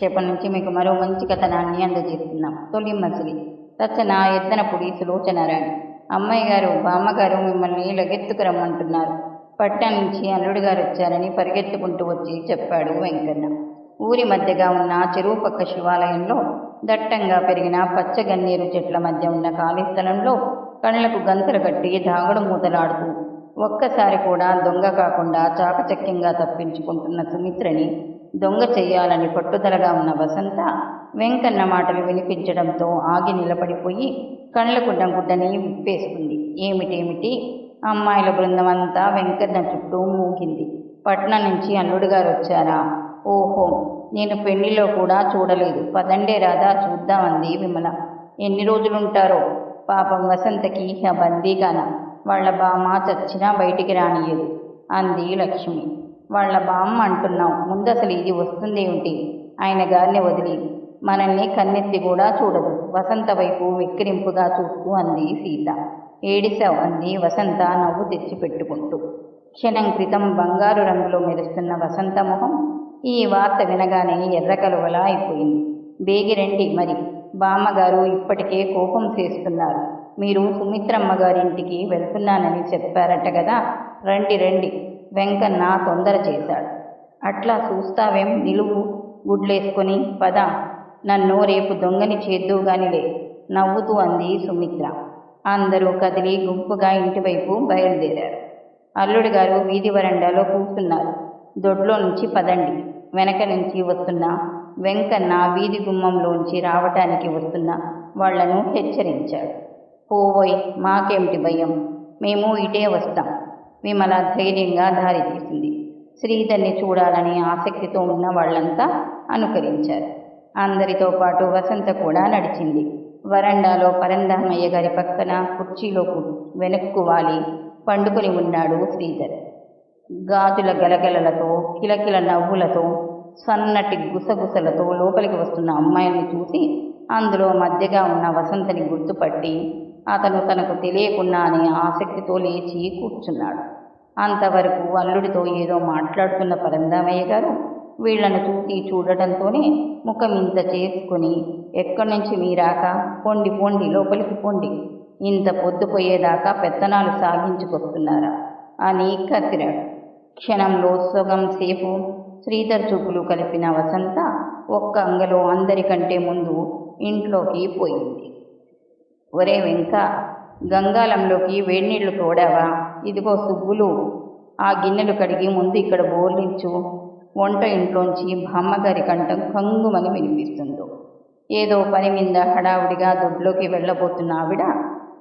ప్రక్షేపణ నుంచి మీకు మరో మంచి కథనాన్ని అందజేస్తున్నాం. తొలి మసిలి రచన ఎత్తనపుడి సులోచనారాణి. అమ్మాయి గారు బామ్మగారు మిమ్మల్ని లగెత్తుకు రమ్మంటున్నారు. పట్టణం నుంచి అల్లుడు గారు వచ్చారని పరిగెత్తుకుంటూ వచ్చి చెప్పాడు వెంకన్న. ఊరి మధ్యగా ఉన్న చెరువు పక్క శివాలయంలో దట్టంగా పెరిగిన పచ్చగన్నేరు చెట్ల మధ్య ఉన్న ఖాళీ స్థలంలో కళ్ళకు గంతలు కట్టి దాగుడు మూతలాడుతూ ఒక్కసారి కూడా దొంగ కాకుండా చాకచక్యంగా తప్పించుకుంటున్న సుమిత్రని దొంగ చెయ్యాలని పట్టుదలగా ఉన్న వసంత వెంకన్న మాటలు వినిపించడంతో ఆగి నిలబడిపోయి కళ్ళకు గుడ్డని విప్పేసుకుంది. ఏమిటేమిటి? అమ్మాయిల బృందం అంతా వెంకన్న చుట్టూ మూగింది. పట్నం నుంచి అల్లుడు గారు వచ్చారా? ఓహో నేను పెళ్ళిలో కూడా చూడలేదు. పదండే రాదా చూద్దామంది విమల. ఎన్ని రోజులుంటారో? పాపం వసంతకి ఇహ బందీగాన. వాళ్ళ బామ్మ చచ్చినా బయటికి రానియదు అంది లక్ష్మి. వాళ్ళ బామ్మ అంటున్నావు. ముందు అసలు ఇది వస్తుందేమిటి ఆయన గారిని వదిలి. మనల్ని కన్నెత్తి కూడా చూడదు. వసంత వైపు వెక్కిరింపుగా చూస్తూ అంది సీత. ఏడిసావు అంది వసంత నవ్వు తెచ్చిపెట్టుకుంటూ. క్షణం క్రితం బంగారు రంగులో మెరుస్తున్న వసంత మొహం ఈ వార్త వినగానే ఎర్రకలువలా అయిపోయింది. బేగిరండి మరి. బామ్మగారు ఇప్పటికే కోపం చేస్తున్నారు. మీరు సుమిత్రమ్మ గారింటికి వెళ్తున్నానని చెప్పారట కదా. రండి రండి. వెంకన్న తొందర చేశాడు. అట్లా చూస్తావేం నిలువు గుడ్లేసుకొని? పద. నన్ను రేపు దొంగని చేద్దువుగానిలే నవ్వుతూ అంది సుమిత్ర. అందరూ కదిలి గుంపుగా ఇంటివైపు బయలుదేరారు. అల్లుడు గారు వీధి వరండాలో కూర్చున్నారు. దొడ్లో నుంచి పదండి. వెనక నుంచి వస్తున్న వెంకన్న వీధి గుమ్మంలోంచి రావటానికి వస్తున్న వాళ్ళను హెచ్చరించాడు. పోవోయ్ మాకేమిటి భయం? మేము ఇటే వస్తాం. విమల ధైర్యంగా దారి తీసింది. శ్రీధర్ని చూడాలని ఆసక్తితో ఉన్న వాళ్ళంతా అనుకరించారు. అందరితో పాటు వసంత కూడా నడిచింది. వరండాలో పరందామయ్య గారి పక్కన కుర్చీలో వెనక్కు వాలి పండుకొని ఉన్నాడు శ్రీధర్. గాజుల గలగలలతో కిలకిల నవ్వులతో సన్నటి గుసగుసలతో లోపలికి వస్తున్న అమ్మాయిని చూసి అందులో మధ్యగా ఉన్న వసంతని గుర్తుపట్టి అతను తనకు తెలియకుండానే ఆసక్తితో లేచి కూర్చున్నాడు. అంతవరకు అల్లుడితో ఏదో మాట్లాడుతున్న పరందామయ్య గారు వీళ్ళను చూసి చూడటంతోనే ముఖం ఇంత చేసుకుని ఎక్కడి నుంచి మీరాక? పొండి పొండి లోపలికి పొండి. ఇంత పొద్దుపోయేదాకా పెత్తనాలు సాగించుకొస్తున్నారా? అని కత్తిరాడు. క్షణంలో సగం సేపు శ్రీధర్ చూపులు కలిపిన వసంత ఒక్క అంగలో అందరికంటే ముందు ఇంట్లోకి పోయింది. ఒరే వెంక గంగాలంలోకి వేడినీళ్ళు తోడావా? ఇదిగో సుబ్బులు ఆ గిన్నెలు కడిగి ముందు ఇక్కడ బోర్లించు వంట ఇంట్లోంచి బామ్మగారి కంఠం కంగుమని వినిపిస్తుందో. ఏదో పని మీద హడావుడిగా దొడ్లోకి వెళ్ళబోతున్న ఆవిడ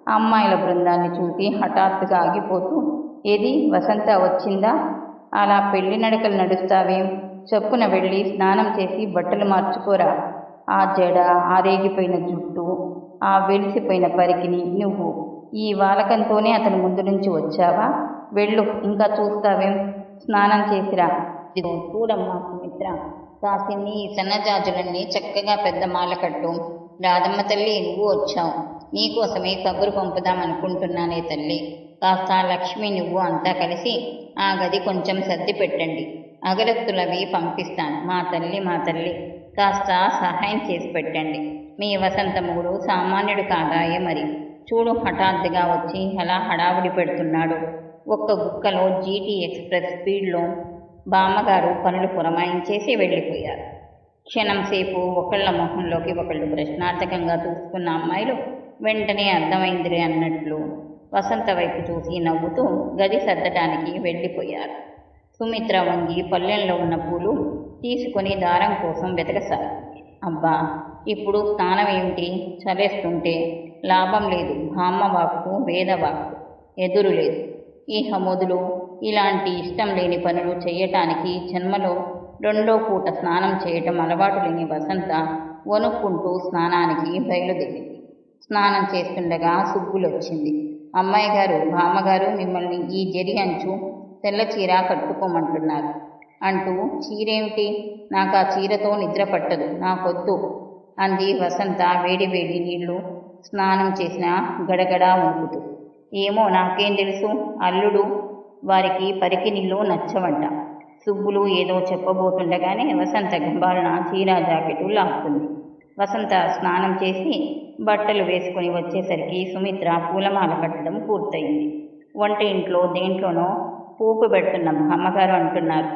అమ్మాయిల బృందాన్ని చూసి హఠాత్తుగా ఆగిపోతూ ఏది వసంత వచ్చిందా? అలా పెళ్ళి నడకలు నడుస్తావేం? చొప్పున వెళ్ళి స్నానం చేసి బట్టలు మార్చుకోరా? ఆ జడ ఆరేగిపోయిన జుట్టు ఆ వెలిసిపోయిన పరికిని నువ్వు. ఈ వాలకంతోనే అతని ముందు నుంచి వచ్చావా? వెళ్ళు ఇంకా చూస్తావేం? స్నానం చేసిరా. చూడమ్మా సుమిత్ర. కాసిని సన్నజాజులన్నీ చక్కగా పెద్ద మాల కట్టు. రాధమ్మ తల్లి నువ్వు వచ్చావు. నీకోసమే కబురు పంపుదామనుకుంటున్నానే తల్లి. కాస్త లక్ష్మి నువ్వు అంతా కలిసి ఆ గది కొంచెం సర్ది పెట్టండి. అగరత్తులవి పంపిస్తాను. మా తల్లి మా తల్లి. కాస్త సహాయం చేసి పెట్టండి. మీ వసంతముడు సామాన్యుడు కాదాయే మరి. చూడు హఠాత్తుగా వచ్చి అలా హడావుడి పెడుతున్నాడు. ఒక్క గుక్కలో జీటీ ఎక్స్ప్రెస్ స్పీడ్లో బామ్మగారు పనులు పురమాయించేసి వెళ్ళిపోయారు. క్షణం సేపు ఒకళ్ళ మొహంలోకి ఒకళ్ళు ప్రశ్నార్థకంగా చూసుకున్న అమ్మాయిలు వెంటనే అర్థమైందిరే అన్నట్లు వసంత వైపు చూసి నవ్వుతూ గది సర్దటానికి వెళ్ళిపోయారు. సుమిత్ర వంగి పల్లెంలో ఉన్న పూలు తీసుకొని దారం కోసం వెతకసాగింది అబ్బా ఇప్పుడు స్నానం ఏమిటి? చలేస్తుంటే లాభం లేదు. భామ్మ వాక్కు వేదవాక్కు ఎదురు లేదు. ఈ హమోదులు ఇలాంటి ఇష్టం లేని పనులు చేయటానికి జన్మలో రెండో పూట స్నానం చేయటం అలవాటు లేని వసంత వణుక్కుంటూ స్నానానికి బయలుదేరింది. స్నానం చేస్తుండగా సుబ్బులొచ్చింది అమ్మాయి గారు బామ్మగారు మిమ్మల్ని ఈ జరి అంచు తెల్ల చీర కట్టుకోమంటున్నారు. అంటూ చీరేమిటి? నాకు ఆ చీరతో నిద్ర పట్టదు నాకొద్దు అంది వసంత వేడి వేడి నీళ్ళు స్నానం చేసిన గడగడా వణుకుతూ ఏమో నాకేం తెలుసు? అల్లుడు వారికి పరికి నీళ్ళు నచ్చవంట. సుబ్బులు ఏదో చెప్పబోతుండగానే వసంత గంబాలన చీర జాకెటు లాక్కుంది వసంత స్నానం చేసి బట్టలు వేసుకుని వచ్చేసరికి సుమిత్ర పూలమాల కట్టడం పూర్తయింది. వంట ఇంట్లో దేంట్లోనో పూపు పెడుతున్నాం అమ్మగారు అంటున్నారు.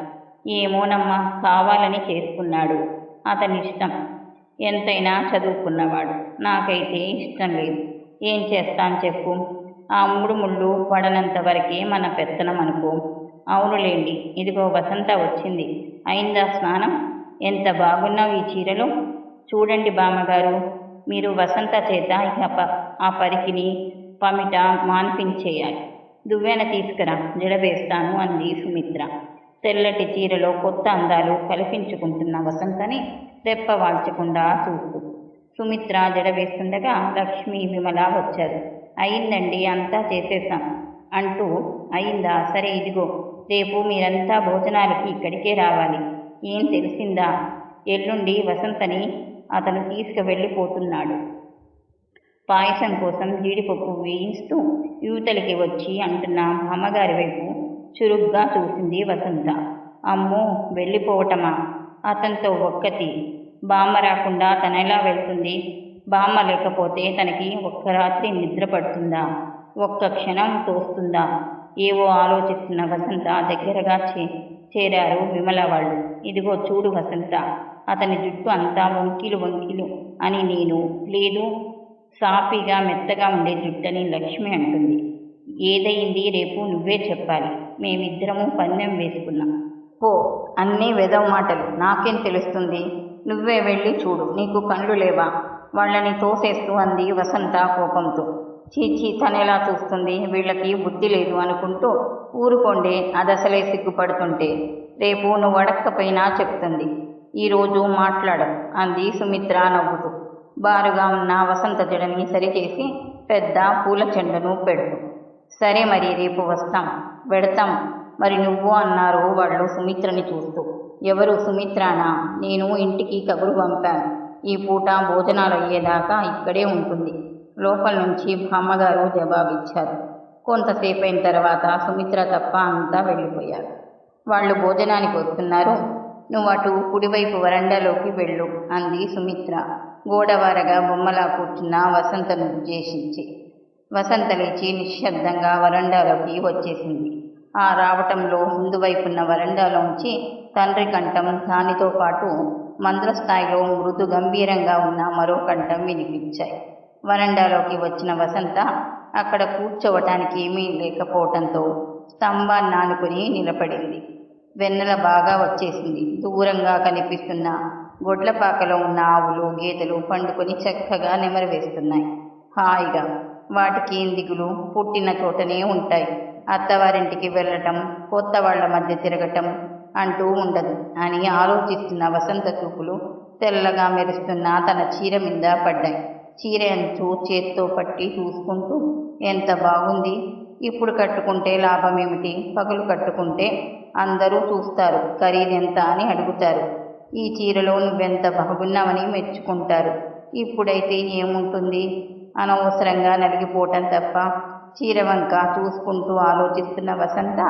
ఏమోనమ్మా కావాలని చేసుకున్నాడు అతని ఇష్టం ఎంతైనా చదువుకున్నవాడు. నాకైతే ఇష్టం లేదు. ఏం చేస్తాను చెప్పు. ఆ మూడు ముళ్ళు పడనంత వరకే మన పెత్తనం అనుకో. అవునులేండి ఇదిగో వసంత వచ్చింది. అయిందా స్నానం? ఎంత బాగున్నావు ఈ చీరలో? చూడండి బామ్మగారు మీరు వసంత చేత ఇక ఆ పరికిని పమిట మాన్పించేయాలి. దువ్వెన తీసుకురా జడవేస్తాను అంది సుమిత్ర. తెల్లటి చీరలో కొత్త అందాలు కల్పించుకుంటున్న వసంతని తెప్పవాల్చకుండా చూస్తూ. సుమిత్ర జడ వేస్తుండగా లక్ష్మి విమల వచ్చారు. అయిందండి అంతా చేసేసాం అంటూ అయిందా? సరే ఇదిగో రేపు మీరంతా భోజనాలకి ఇక్కడికే రావాలి. ఏం తెలిసిందా? ఎల్లుండి వసంతని అతను తీసుకువెళ్ళిపోతున్నాడు. పాయసం కోసం జీడిపప్పు వేయిస్తూ యువతలకి వచ్చి అంటున్న అమ్మగారి వైపు చురుగ్గా చూసింది వసంత. అమ్మో వెళ్ళిపోవటమా? అతనితో ఒక్కతి. బామ్మ రాకుండా తనెలా వెళ్తుంది? బామ్మ లేకపోతే తనకి ఒక్క రాత్రి నిద్ర పడుతుందా? ఒక్క క్షణం తోస్తుందా? ఏవో ఆలోచిస్తున్న వసంత దగ్గరగా చే చేరారు విమల వాళ్ళు. ఇదిగో చూడు వసంత అతని జుట్టు అంతా వంకిలు వంకిలు అని నేను లేదు సాఫీగా మెత్తగా ఉండే జుట్టని లక్ష్మి అంటుంది. ఏదైంది రేపు నువ్వే చెప్పాలి. మేమిద్దరము పందెం వేసుకున్నాం. పో అన్నీ వెదవ మాటలు నాకేం తెలుస్తుంది? నువ్వే వెళ్ళి చూడు నీకు కళ్ళు లేవా? వాళ్ళని తోసేస్తూ అంది వసంత కోపంతో. చీచి తనెలా చూస్తుంది? వీళ్ళకి బుద్ధి లేదు అనుకుంటూ ఊరుకోండి అదసలే సిగ్గుపడుతుంటే. రేపు నువ్వు అడక్కపోయినా చెప్తుంది. ఈరోజు మాట్లాడదు అంది సుమిత్ర నవ్వుతూ. బారుగా ఉన్న వసంత జడని సరిచేసి పెద్ద పూల చెండును పెడుతూ. సరే మరి రేపు వస్తాం వెడతాం. మరి నువ్వు అన్నారు వాళ్ళు సుమిత్రని చూస్తూ. ఎవరు సుమిత్రానా? నేను ఇంటికి కబురు పంపాను. ఈ పూట భోజనాలు అయ్యేదాకా ఇక్కడే ఉంటుంది. లోపల నుంచి బామ్మగారు జవాబిచ్చారు. కొంతసేపు అయిన తర్వాత సుమిత్ర తప్ప అంతా వెళ్ళిపోయారు వాళ్ళు భోజనానికి వస్తున్నారు. నువ్వు అటు కుడివైపు వరండాలోకి వెళ్ళు అంది సుమిత్ర. గోడవారగా బొమ్మలా కూర్చున్న వసంతను ఉద్దేశించి. వసంత లేచి నిశ్శబ్దంగా వరండాలోకి వచ్చేసింది. ఆ రావటంలో ముందు వైపున్న వరండాలోంచి తండ్రి కంఠం దానితో పాటు మంద్రస్థాయిలో మృదు గంభీరంగా ఉన్న మరో కంఠం వినిపించాయి. వరండాలోకి వచ్చిన వసంత అక్కడ కూర్చోవటానికి ఏమీ లేకపోవటంతో స్తంభాన్ని ఆనుకుని నిలబడింది. వెన్నెల బాగా వచ్చేసింది. దూరంగా కనిపిస్తున్న గొడ్లపాకలో ఉన్న ఆవులు గేదెలు పండుకొని చక్కగా నెమరు వేస్తున్నాయి. హాయిగా వాటికి ఇందిగులు పుట్టిన చోటనే ఉంటాయి. అత్తవారింటికి వెళ్ళటం కొత్త వాళ్ళ మధ్య తిరగటం అంటూ ఉండదు. అని ఆలోచిస్తున్న వసంత చూపులు తెల్లగా మెరుస్తున్న తన చీర మీద పడ్డాయి. చీర అంచు చేత్తో పట్టి చూసుకుంటూ ఎంత బాగుంది. ఇప్పుడు కట్టుకుంటే లాభం ఏమిటి పగలు కట్టుకుంటే అందరూ చూస్తారు. ఖరీదెంత అని అడుగుతారు. ఈ చీరలో నువ్వెంత బాగున్నావని మెచ్చుకుంటారు. ఇప్పుడైతే ఏముంటుంది? అనవసరంగా నలిగిపోవటం తప్ప చీర వంక చూసుకుంటూ ఆలోచిస్తున్న వసంత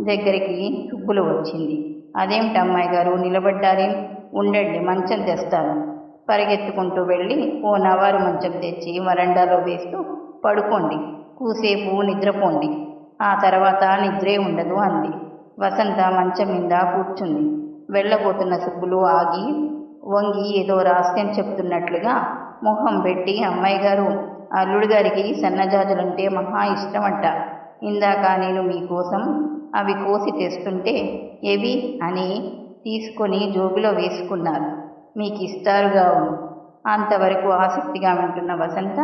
దగ్గరికి సుబ్బులు వచ్చింది. అదేమిటి అమ్మాయి గారు నిలబడ్డారేం? ఉండండి మంచం తెస్తాను. పరిగెత్తుకుంటూ వెళ్ళి ఓ నవారు మంచం తెచ్చి వరండాలో వేస్తూ పడుకోండి కూసేపు నిద్రపోండి ఆ తర్వాత నిద్రే ఉండదు అంది. వసంత మంచం మీద కూర్చుంది. వెళ్ళబోతున్న సుబ్బులు ఆగి వంగి ఏదో రహస్యం చెప్తున్నట్లుగా మొహం పెట్టి అమ్మాయి గారు అల్లుడు గారికి సన్నజాజులంటే మహా ఇష్టమంట. ఇందాక నేను మీకోసం అవి కోసి తెస్తుంటే ఎవి అని తీసుకొని జోబులో వేసుకున్నారు. మీకు ఇస్తారుగా అంతవరకు ఆసక్తిగా వింటున్న వసంత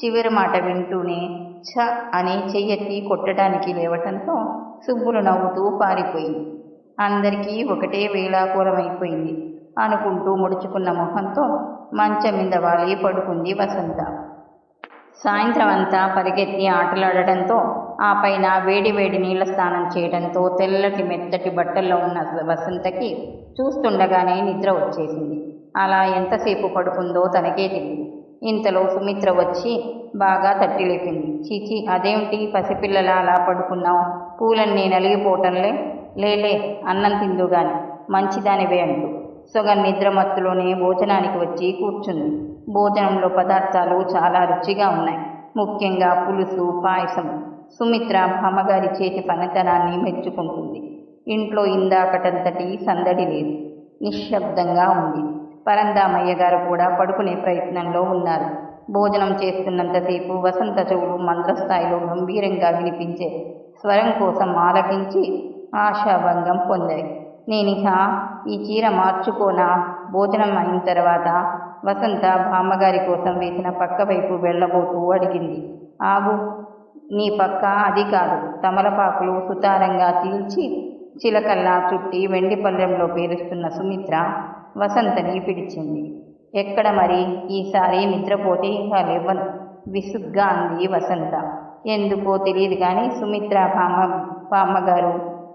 చివరి మాట వింటూనే ఛ అని చెయ్యెత్తి కొట్టడానికి లేవటంతో సుబ్బులు నవ్వుతూ పారిపోయింది. అందరికీ ఒకటే వేళాకూలమైపోయింది అనుకుంటూ ముడుచుకున్న మొహంతో మంచం మీద వాలి పడుకుంది వసంత. సాయంత్రం అంతా పరిగెత్తి ఆటలాడటంతో ఆ పైన వేడి వేడి నీళ్ళ స్నానం చేయడంతో తెల్లటి మెత్తటి బట్టల్లో ఉన్న వసంతకి చూస్తుండగానే నిద్ర వచ్చేసింది. అలా ఎంతసేపు పడుకుందో తనకే తెలియదు ఇంతలో సుమిత్ర వచ్చి బాగా తట్టి లేపింది. చీచి అదేమిటి పసిపిల్లల అలా పడుకున్నావు? పూలన్నీ నలిగిపోవటంలే? లేలే అన్నం తిందుగాని. మంచిదానివే అంటూ. సొగం నిద్రమత్తులోనే భోజనానికి వచ్చి కూర్చుంది. భోజనంలో పదార్థాలు చాలా రుచిగా ఉన్నాయి. ముఖ్యంగా పులుసు పాయసం. సుమిత్ర అమ్మగారి చేతి పనితనాన్ని మెచ్చుకుంటుంది. ఇంట్లో ఇందాకటంతటి సందడి లేదు. నిశ్శబ్దంగా ఉంది. పరందామయ్య గారు కూడా పడుకునే ప్రయత్నంలో ఉన్నారు. భోజనం చేస్తున్నంతసేపు వసంత చెవులు మంద్రస్థాయిలో గంభీరంగా వినిపించే స్వరం కోసం ఆలకించి ఆశాభంగం పొందాయి. నేనిహ ఈ చీర మార్చుకోనా? భోజనం అయిన తర్వాత వసంత బామ్మగారి కోసం వేసిన పక్క వైపు వెళ్ళబోతూ అడిగింది. ఆగు నీ పక్క అది కాదు. తమలపాకులు సుతారంగా చీల్చి చిలకల్లా చుట్టి వెండి పళ్ళెంలో పేరుస్తున్న సుమిత్ర వసంతని పిలిచింది. ఎక్కడ మరి? ఈసారి నిద్రపోతే ఇంకా లేవను. విసుగ్గా అంది వసంత. ఎందుకో తెలియదు కానీ సుమిత్ర బామ్మ బామ్మగారు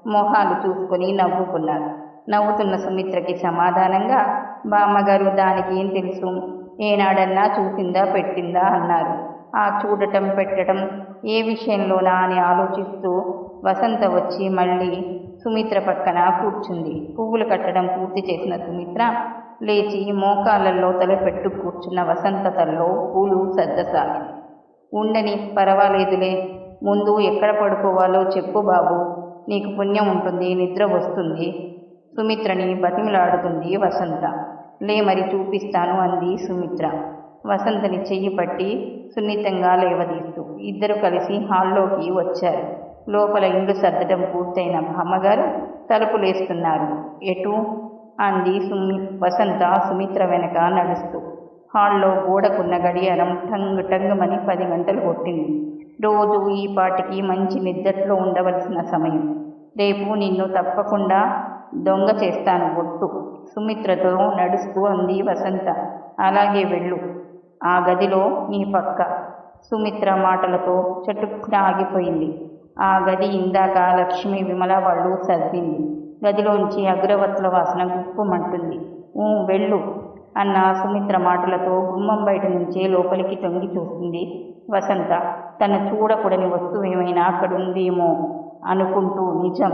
మొహాలు చూసుకొని నవ్వుకున్నారు. నవ్వుతున్న సుమిత్రకి సమాధానంగా బామ్మగారు దానికి ఏం తెలుసు? ఏనాడన్నా చూసిందా పెట్టిందా? అన్నారు. ఆ చూడటం పెట్టడం ఏ విషయంలోనా అని ఆలోచిస్తూ వసంత వచ్చి మళ్ళీ సుమిత్ర పక్కన కూర్చుంది. పువ్వులు కట్టడం పూర్తి చేసిన సుమిత్ర లేచి మోకాళ్ళల్లో తలపెట్టు కూర్చున్న వసంత తల్లో పూలు సర్దసాగింది. ఉండని పర్వాలేదులే. ముందు ఎక్కడ పడుకోవాలో చెప్పు బాబు. నీకు పుణ్యం ఉంటుంది నిద్ర వస్తుంది. సుమిత్రని బతిమిలాడుతుంది వసంత. లే మరి చూపిస్తాను అంది సుమిత్ర. వసంతని చెయ్యి పట్టి సున్నితంగా లేవదీస్తూ ఇద్దరు కలిసి హాల్లోకి వచ్చారు. లోపల ఇండ్లు సర్దడం పూర్తయిన బామ్మగారు తలుపులేస్తున్నారు. ఎటు? అంది సుమి వసంత సుమిత్ర వెనక నడుస్తూ. హాల్లో గోడకున్న గడియారం టంగ్ టంగమని పది గంటలు కొట్టింది. రోజు ఈ పాటికి మంచి నిద్దట్లో ఉండవలసిన సమయం. రేపు నిన్ను తప్పకుండా దొంగ చేస్తాను ఒట్టు. సుమిత్రతో నడుస్తూ అంది వసంత. అలాగే వెళ్ళు. ఆ గదిలో నీ పక్క. సుమిత్ర మాటలతో చటుక్కున ఆగిపోయింది. ఆ గది ఇందాక లక్ష్మి విమల వాళ్ళు సర్దింది. గదిలోంచి అగ్రవత్తుల వాసన గుప్పుమంటుంది. ఊ వెళ్ళు. అన్న సుమిత్ర మాటలతో గుమ్మం బయట నుంచే లోపలికి తొంగి చూస్తుంది. వసంత తను చూడకూడని వస్తువు ఏమైనా అక్కడుందేమో అనుకుంటూ నిజం.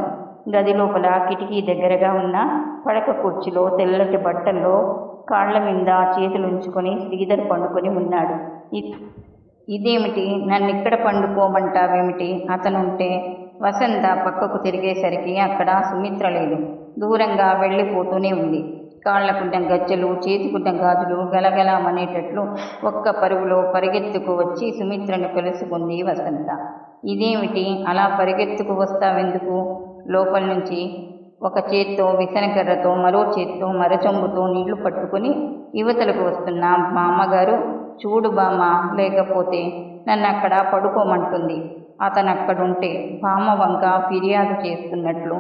గది లోపల కిటికీ దగ్గరగా ఉన్న పడక కుర్చీలో తెల్లటి బట్టల్లో కాళ్ళ మీద చేతులుంచుకొని శ్రీధర్ పండుకొని ఉన్నాడు. ఇదేమిటి? నన్ను ఇక్కడ పండుకోమంటావేమిటి? అతనుంటే వసంత పక్కకు తిరిగేసరికి అక్కడ సుమిత్ర లేదు. దూరంగా వెళ్ళిపోతూనే ఉంది. కాళ్ళకుంటం గజ్జెలు చేతికుంటం గాజులు గలగలమనేటట్లు ఒక్క పరుగులో పరిగెత్తుకు వచ్చి సుమిత్రను కలుసుకుంది వసంత. ఇదేమిటి? అలా పరిగెత్తుకు వస్తావెందుకు? లోపల నుంచి ఒక చేత్తో విసనకర్రతో మరో చేత్తో మరచొంబుతో నీళ్ళు పట్టుకుని యువతలకు వస్తున్న మా అమ్మగారు చూడు బామ్మ లేకపోతే నన్ను అక్కడ పడుకోమంటుంది. అతను అక్కడుంటే బామ్మ వంక ఫిర్యాదు చేస్తున్నట్లు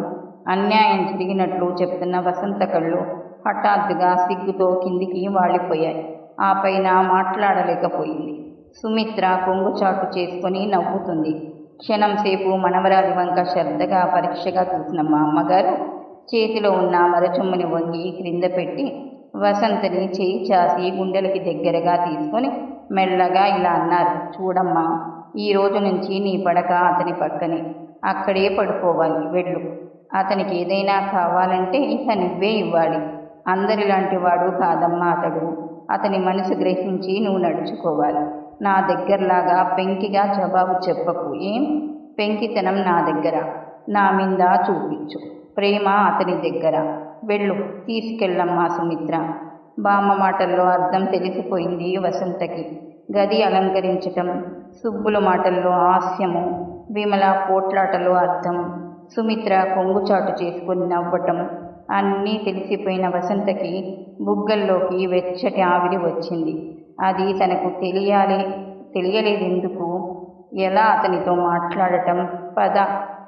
అన్యాయం జరిగినట్లు చెప్తున్న వసంత కళ్ళు హఠాత్తుగా సిగ్గుతో కిందికి వాలిపోయాయి. ఆ పైన మాట్లాడలేకపోయింది. సుమిత్ర కొంగుచాటు చేసుకొని నవ్వుతుంది. క్షణం సేపు మనవరాలి వంక శ్రద్ధగా పరీక్షగా చూసిన మా అమ్మగారు చేతిలో ఉన్న మరచొమ్మని వంగి క్రింద పెట్టి వసంతని చేయి చాసి గుండెలకి దగ్గరగా తీసుకొని మెల్లగా ఇలా అన్నారు చూడమ్మా ఈ రోజు నుంచి నీ పడక అతని పక్కనే. అక్కడే పడుకోవాలి వెళ్ళు. అతనికి ఏదైనా కావాలంటే ఇక నువ్వే ఇవ్వాలి. అందరిలాంటి వాడు కాదమ్మా అతడు. అతని మనసు గ్రహించి నువ్వు నడుచుకోవాలి. నా దగ్గరలాగా పెంకిగా జవాబు చెప్పకు. ఏం? పెంకితనం నా దగ్గర. నా మీద చూపించు. ప్రేమ అతని దగ్గర. వెళ్ళు తీసుకెళ్ళమ్మా సుమిత్ర. బామ్మ మాటల్లో అర్థం తెలిసిపోయింది వసంతకి. గది అలంకరించటం సుబ్బుల మాటల్లో హాస్యము విమల పోట్లాటలో అర్థం. సుమిత్ర కొంగుచాటు చేసుకొని నవ్వటం. అన్నీ తెలిసిపోయిన వసంతకి బుగ్గల్లోకి వెచ్చటి ఆవిరి వచ్చింది. అది తనకు తెలియాలి తెలియలేదెందుకు? ఎలా అతనితో మాట్లాడటం? పద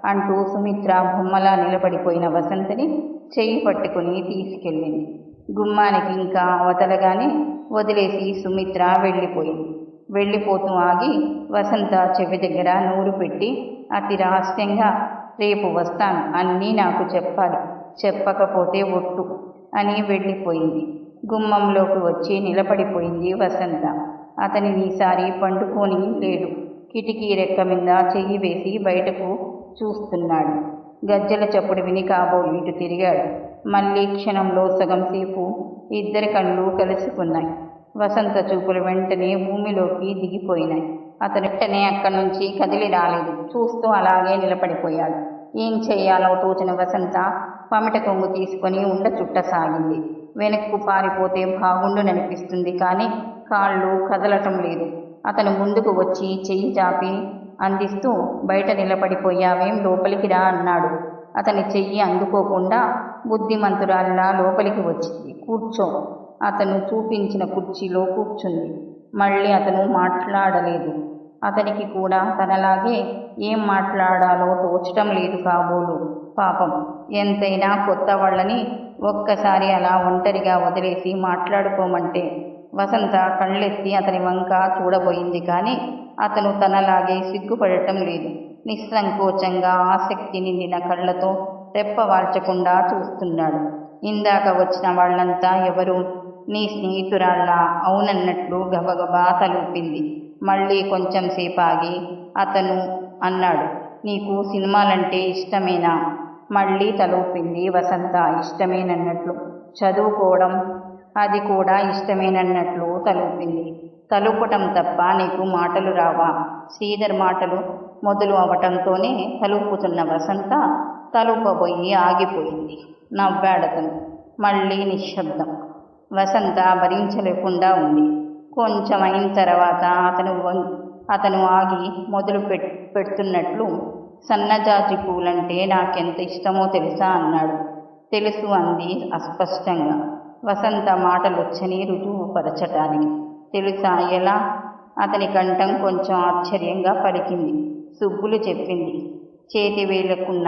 అంటూ సుమిత్ర బొమ్మలా నిలబడిపోయిన వసంతని చెయ్యి పట్టుకుని తీసుకెళ్ళింది. గుమ్మానికి ఇంకా అవతలగానే వదిలేసి సుమిత్ర వెళ్ళిపోయింది. వెళ్ళిపోతూ ఆగి వసంత చెవి దగ్గర నూరు పెట్టి అతి రహస్యంగా రేపు వస్తాను. అన్నీ నాకు చెప్పాలి. చెప్పకపోతే ఒట్టు అని వెళ్ళిపోయింది. గుమ్మంలోకి వచ్చి నిలబడిపోయింది వసంత. అతని ఈసారి పండుకొని లేడు. కిటికీ రెక్క మీద చెయ్యి వేసి బయటకు చూస్తున్నాడు. గజ్జల చప్పుడు విని కాబోలు ఇటు తిరిగాడు. మళ్ళీ క్షణంలో సగం సేపు ఇద్దరి కళ్ళు కలుసుకున్నాయి. వసంత చూపులు వెంటనే భూమిలోకి దిగిపోయినాయి. అతను వెంటనే అక్కడి నుంచి కదిలి రాలేదు. చూస్తూ అలాగే నిలబడిపోయాడు. ఏం చేయాలో తోచిన వసంత పమిట కొంగు తీసుకొని ఉండ చుట్టసాగింది. వెనక్కు పారిపోతే బాగుండుననిపిస్తుంది కానీ కాళ్ళు కదలటం లేదు. అతను ముందుకు వచ్చి చెయ్యి చాపి అందిస్తూ బయట నిలబడిపోయావేం లోపలికి రా అన్నాడు. అతని చెయ్యి అందుకోకుండా బుద్ధిమంతురాల్లా లోపలికి వచ్చింది. కూర్చో. అతను చూపించిన కుర్చీలో కూర్చుంది. మళ్ళీ అతను మాట్లాడలేదు. అతనికి కూడా తనలాగే ఏం మాట్లాడాలో తోచటం లేదు కాబోలు. పాపం. ఎంతైనా కొత్త వాళ్ళని ఒక్కసారి అలా ఒంటరిగా వదిలేసి మాట్లాడుకోమంటే వసంత కళ్ళెత్తి అతని వంక చూడబోయింది కానీ అతను తనలాగే సిగ్గుపడటం లేదు. నిస్సంకోచంగా ఆసక్తి నిండిన కళ్ళతో రెప్పవాల్చకుండా చూస్తున్నాడు. ఇందాక వచ్చిన వాళ్ళంతా ఎవరు? నీ స్నేహితురాళ్ళ? అవునన్నట్లు గబగబా తలూపింది. మళ్ళీ కొంచెం సేపాగి అతను అన్నాడు నీకు సినిమాలంటే ఇష్టమేనా? మళ్ళీ తలూపింది వసంత ఇష్టమేనన్నట్లు. చదువుకోవడం అది కూడా ఇష్టమేనన్నట్లు తలూపింది తలుపటం తప్ప నీకు మాటలు రావా? శ్రీధర్ మాటలు మొదలు అవటంతోనే తలుపుతున్న వసంత తలుపబోయి ఆగిపోయింది. నవ్వాడతను. మళ్ళీ నిశ్శబ్దం. వసంత భరించలేకుండా ఉంది. కొంచెం అయిన తర్వాత అతను అతను ఆగి మొదలు పెట్ పెడుతున్నట్లు సన్నజాజి పూలంటే నాకెంత ఇష్టమో తెలుసా అన్నాడు. తెలుసు అంది అస్పష్టంగా. వసంత మాటలొచ్చని రుజువుపరచటానికి. తెలుసా ఎలా? అతని కంఠం కొంచెం ఆశ్చర్యంగా పలికింది. సుబ్బులు చెప్పింది. చేతి వేలకున్న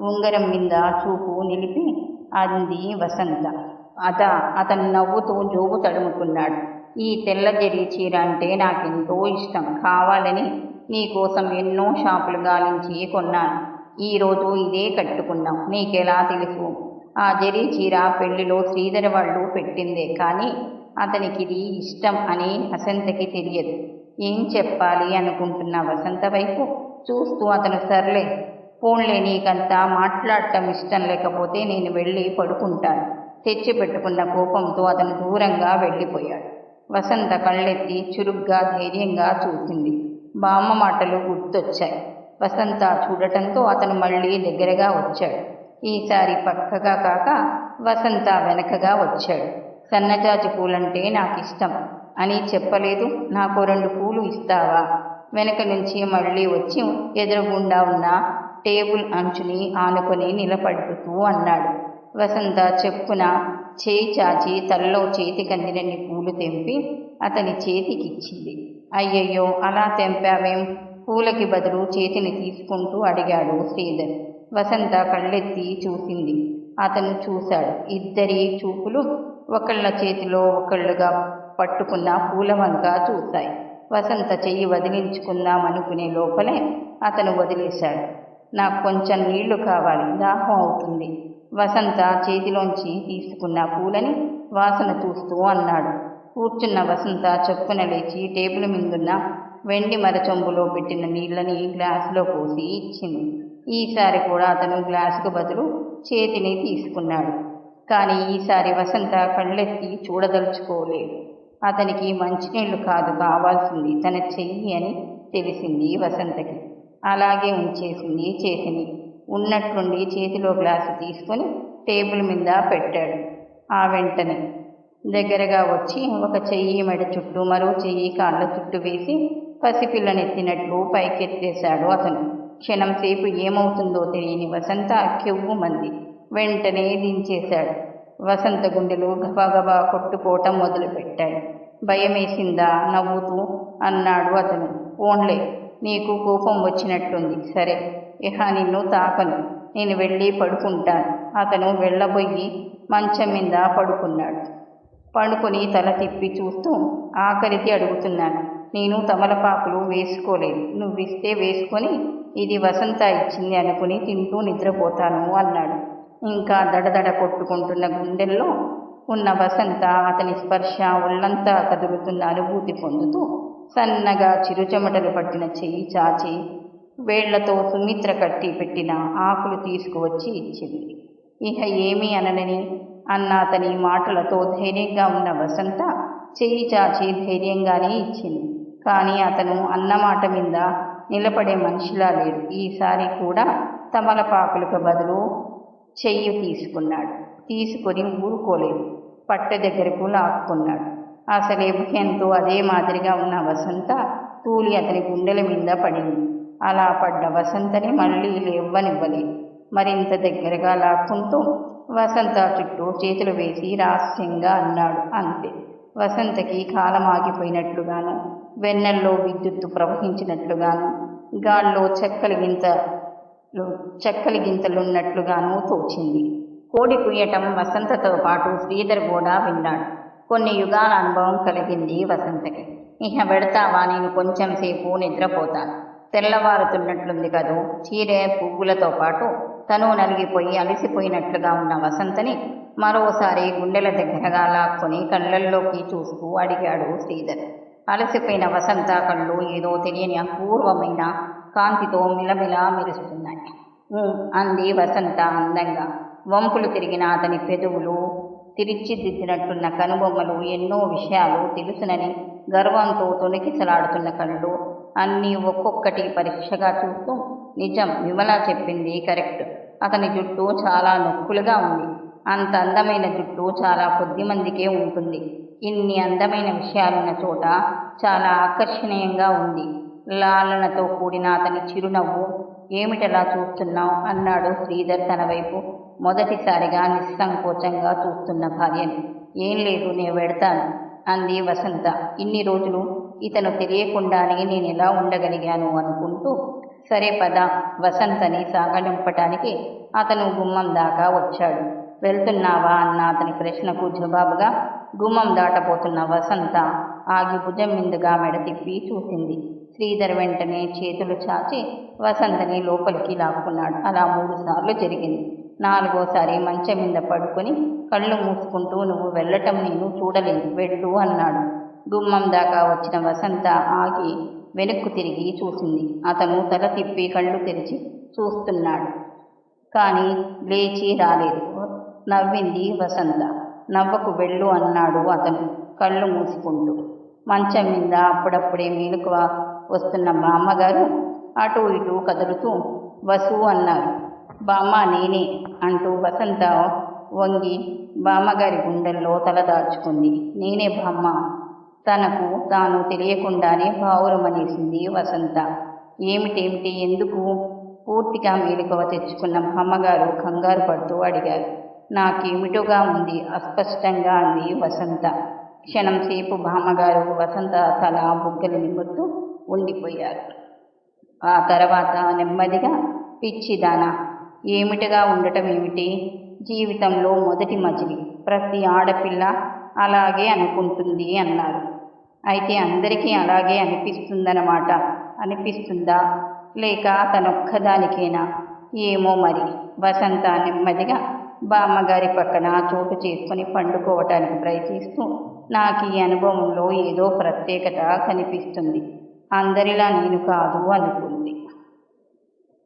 ఉంగరం మీద చూపు నిలిపి అంది వసంత. అత అతను నవ్వుతూ జోబు తడుముకున్నాడు. ఈ తెల్ల జరీ చీర అంటే నాకెంతో ఇష్టం. కావాలని నీకోసం ఎన్నో షాపులు గాలించి కొన్నాను. ఈరోజు ఇదే కట్టుకున్నాం. నీకెలా తెలుసు? ఆ జరీ చీర పెళ్ళిలో శ్రీధర్ వాళ్ళు పెట్టిందే. కానీ అతనికి ఇది ఇష్టం అని వసంతకి తెలియదు. ఏం చెప్పాలి అనుకుంటున్న వసంత వైపు చూస్తూ అతను సర్లే ఫోన్లే నీకంతా మాట్లాడటం ఇష్టం లేకపోతే నేను వెళ్ళి పడుకుంటాను. తెచ్చి పెట్టుకున్న కోపంతో అతను దూరంగా వెళ్ళిపోయాడు. వసంత కళ్ళెత్తి చురుగ్గా ధైర్యంగా చూసింది. బామ్మ మాటలు గుర్తొచ్చాయి. వసంత చూడటంతో అతను మళ్ళీ దగ్గరగా వచ్చాడు. ఈసారి పక్కగా కాక వసంత వెనకగా వచ్చాడు. సన్నజాజి పూలంటే నాకు ఇష్టం అని చెప్పలేదు. నాకు రెండు పూలు ఇస్తావా? వెనక నుంచి మళ్ళీ వచ్చి ఎదురుగుండా ఉన్న టేబుల్ అంచుని ఆనుకొని నిలబడుతూ అన్నాడు. వసంత చెప్పున చేయి చాచి తలలో చేతి కందిరని పూలు తెంపి అతని చేతికిచ్చింది. అయ్యయ్యో అలా తెంపావేం? పూలకి బదులు చేతిని తీసుకుంటూ అడిగాడు శ్రీధర్. వసంత కళ్ళెత్తి చూసింది. అతను చూశాడు. ఇద్దరి చూపులు ఒకళ్ళ చేతిలో ఒకళ్ళుగా పట్టుకున్న పూల చూశాయి. వసంత చెయ్యి వదిలించుకుందామనుకునే లోపలే అతను వదిలేశాడు. నాకు కొంచెం నీళ్ళు కావాలి. దాహం అవుతుంది. వసంత చేతిలోంచి తీసుకున్న పూలని వాసన చూస్తూ అన్నాడు. కూర్చున్న వసంత చొప్పున లేచి టేబుల్ మీదున్న వెండి మరచొంబులో పెట్టిన నీళ్ళని గ్లాసులో పోసి ఇచ్చింది. ఈసారి కూడా అతను గ్లాసుకు బదులు చేతిని తీసుకున్నాడు. కానీ ఈసారి వసంత కళ్ళెత్తి చూడదలుచుకోలేదు. అతనికి మంచినీళ్ళు కాదు కావాల్సింది తన చెయ్యి అని తెలిసింది వసంతకి. అలాగే ఉంచేసింది చేతిని. ఉన్నట్లుండి చేతిలో గ్లాసు తీసుకొని టేబుల్ మీద పెట్టాడు. ఆ వెంటనే దగ్గరగా వచ్చి ఒక చెయ్యి మెడ చుట్టూ మరో చెయ్యి కాళ్ళ చుట్టూ వేసి పసిపిల్లనెత్తినట్లు పైకెత్తేశాడు అతను. క్షణం సేపు ఏమవుతుందో తెలియని వసంత కెవ్వు మంది వెంటనే దించేశాడు. వసంత గుండెలు గబాగబా కొట్టుకోవటం మొదలుపెట్టాయి. భయమేసిందా? నవ్వుతూ అన్నాడు అతను. ఓన్లే నీకు కోపం వచ్చినట్టుంది. సరే ఇహ నిన్ను తాకను. నేను వెళ్ళి పడుకుంటాను. అతను వెళ్ళబోయి మంచం మీద పడుకున్నాడు. పడుకొని తల తిప్పి చూస్తూ ఆఖరికి అడుగుతున్నాను నేను తమలపాకులు వేసుకోలేదు. నువ్వు ఇస్తే వేసుకొని ఇది వసంత ఇచ్చింది అనుకుని తింటూ నిద్రపోతాను అన్నాడు. ఇంకా దడదడ కొట్టుకుంటున్న గుండెల్లో ఉన్న వసంత అతని స్పర్శ ఒళ్ళంతా కదులుతున్న అనుభూతి పొందుతూ సన్నగా చిరుచెమటలు పట్టిన చెయ్యి చాచి వేళ్ళతో సుమిత్ర కట్టి పెట్టిన ఆకులు తీసుకువచ్చి ఇచ్చింది. ఇక ఏమీ అననని అన్న అతని మాటలతో ధైర్యంగా ఉన్న వసంత చెయ్యి చాచి ధైర్యంగానే ఇచ్చింది. కానీ అతను అన్న మాట మీద నిలబడే మనిషిలా లేడు. ఈసారి కూడా తమలపాకులకు బదులు చెయ్యి తీసుకున్నాడు. తీసుకొని ఊరుకోలేదు. పట్ట దగ్గరకు లాక్కున్నాడు. అసలే భయంతో అదే మాదిరిగా ఉన్న వసంత తూలి అతని గుండెల మీద పడింది. అలా పడ్డ వసంతని మళ్ళీ లేవ్వనివ్వలేదు మరింత దగ్గరగా లాక్కుంటూ వసంత చుట్టూ చేతులు వేసి రహస్యంగా అన్నాడు. అంతే. వసంతకి కాలం ఆగిపోయినట్లుగాను వెన్నెల్లో విద్యుత్తు ప్రవహించినట్లుగాను గాల్లో చెక్కలి గింతలు చెక్కలి గింతలున్నట్లుగాను తోచింది. కోడి కుయ్యటం వసంతతో పాటు శ్రీధర్ కూడా విన్నాడు. కొన్ని యుగాల అనుభవం కలిగింది వసంతకి. ఇక పెడతావా నేను కొంచెం సేపు నిద్రపోతాను. తెల్లవారుతున్నట్లుంది కదూ? చీరే పువ్వులతో పాటు తను నలిగిపోయి అలసిపోయినట్లుగా ఉన్న వసంతని మరోసారి గుండెల దగ్గరగా లాక్కొని కళ్ళల్లోకి చూస్తూ అడిగాడు శ్రీధర్. అలసిపోయిన వసంత కళ్ళు ఏదో తెలియని అపూర్వమైన కాంతితో మిలమిలా మెరుస్తున్నాయి. అంది వసంత అందంగా. వంపులు తిరిగిన అతని పెదవులు తిరిచిదిద్దినట్టున్న కనుబొమ్మలు ఎన్నో విషయాలు తెలుసునని గర్వంతో తొణికిసలాడుతున్న కళ్ళు అన్నీ ఒక్కొక్కటి పరీక్షగా చూస్తూ నిజం విమల చెప్పింది కరెక్ట్. అతని జుట్టు చాలా నొక్కులుగా ఉంది. అంత అందమైన జుట్టు చాలా కొద్ది మందికే ఉంటుంది. ఇన్ని అందమైన విషయాలున్న చోట చాలా ఆకర్షణీయంగా ఉంది. లాలనతో కూడిన అతని చిరునవ్వు ఏమిటలా చూస్తున్నావు? అన్నాడు శ్రీధర్ తన వైపు. మొదటిసారిగా నిస్సంకోచంగా చూస్తున్న భార్యని. ఏం లేదు నేను వెడతాను అంది వసంత. ఇన్ని రోజులు ఇతను తెలియకుండానే నేను ఎలా ఉండగలిగాను అనుకుంటూ? సరే పద వసంతని సాగనింపటానికి అతను గుమ్మం దాకా వచ్చాడు. వెళ్తున్నావా? అన్న అతని ప్రశ్నకు జవాబుగా గుమ్మం దాటపోతున్న వసంత ఆగి భుజం మీదుగా మెడ తిప్పి చూసింది. శ్రీధర్ వెంటనే చేతులు చాచి వసంతని లోపలికి లాక్కున్నాడు. అలా మూడుసార్లు జరిగింది. నాలుగోసారి మంచం మీద పడుకొని కళ్ళు మూసుకుంటూ నువ్వు వెళ్ళటం నేను చూడలేదు వెళ్ళు అన్నాడు. గుమ్మం దాకా వచ్చిన వసంత ఆగి వెనక్కు తిరిగి చూసింది. అతను తల తిప్పి కళ్ళు తెరిచి చూస్తున్నాడు. కానీ లేచి రాలేదు. నవ్వింది వసంత. నవ్వకు వెళ్ళు అన్నాడు అతను కళ్ళు మూసుకుంటూ. మంచం మీద అప్పుడప్పుడే మేలుకు వస్తున్న మా అమ్మగారు అటు ఇటు కదులుతూ వసు అన్నారు. బామ్మ నేనే అంటూ వసంత వంగి బామ్మగారి గుండెల్లో తల దాచుకుంది. నేనే బామ్మ. తనకు తాను తెలియకుండానే పావురమనేసింది వసంత. ఏమిటేమిటి? ఎందుకు? పూర్తిగా మేలుకవ తెచ్చుకున్న బామ్మగారు కంగారు పడుతూ అడిగారు. నాకేమిటోగా ఉంది? అస్పష్టంగా అంది వసంత. క్షణం సేపు బామ్మగారు వసంత తల బుగ్గలు నిమ్ముతూ ఉండిపోయారు. ఆ తర్వాత నెమ్మదిగా పిచ్చిదానా ఏమిటిగా ఉండటం ఏమిటి జీవితంలో మొదటి మజిలి ప్రతి ఆడపిల్ల అలాగే అనుకుంటుంది అన్నారు అయితే అందరికీ అలాగే అనిపిస్తుందన్నమాట. అనిపిస్తుందా? లేక తనొక్కదానికేనా? ఏమో మరి. వసంత నెమ్మదిగా బామ్మగారి పక్కన చోటు చేసుకుని పండుకోవటానికి ప్రయత్నిస్తూ నాకు ఈ అనుభవంలో ఏదో ప్రత్యేకత కనిపిస్తుంది. అందరిలా నేను కాదు అనుకుంది.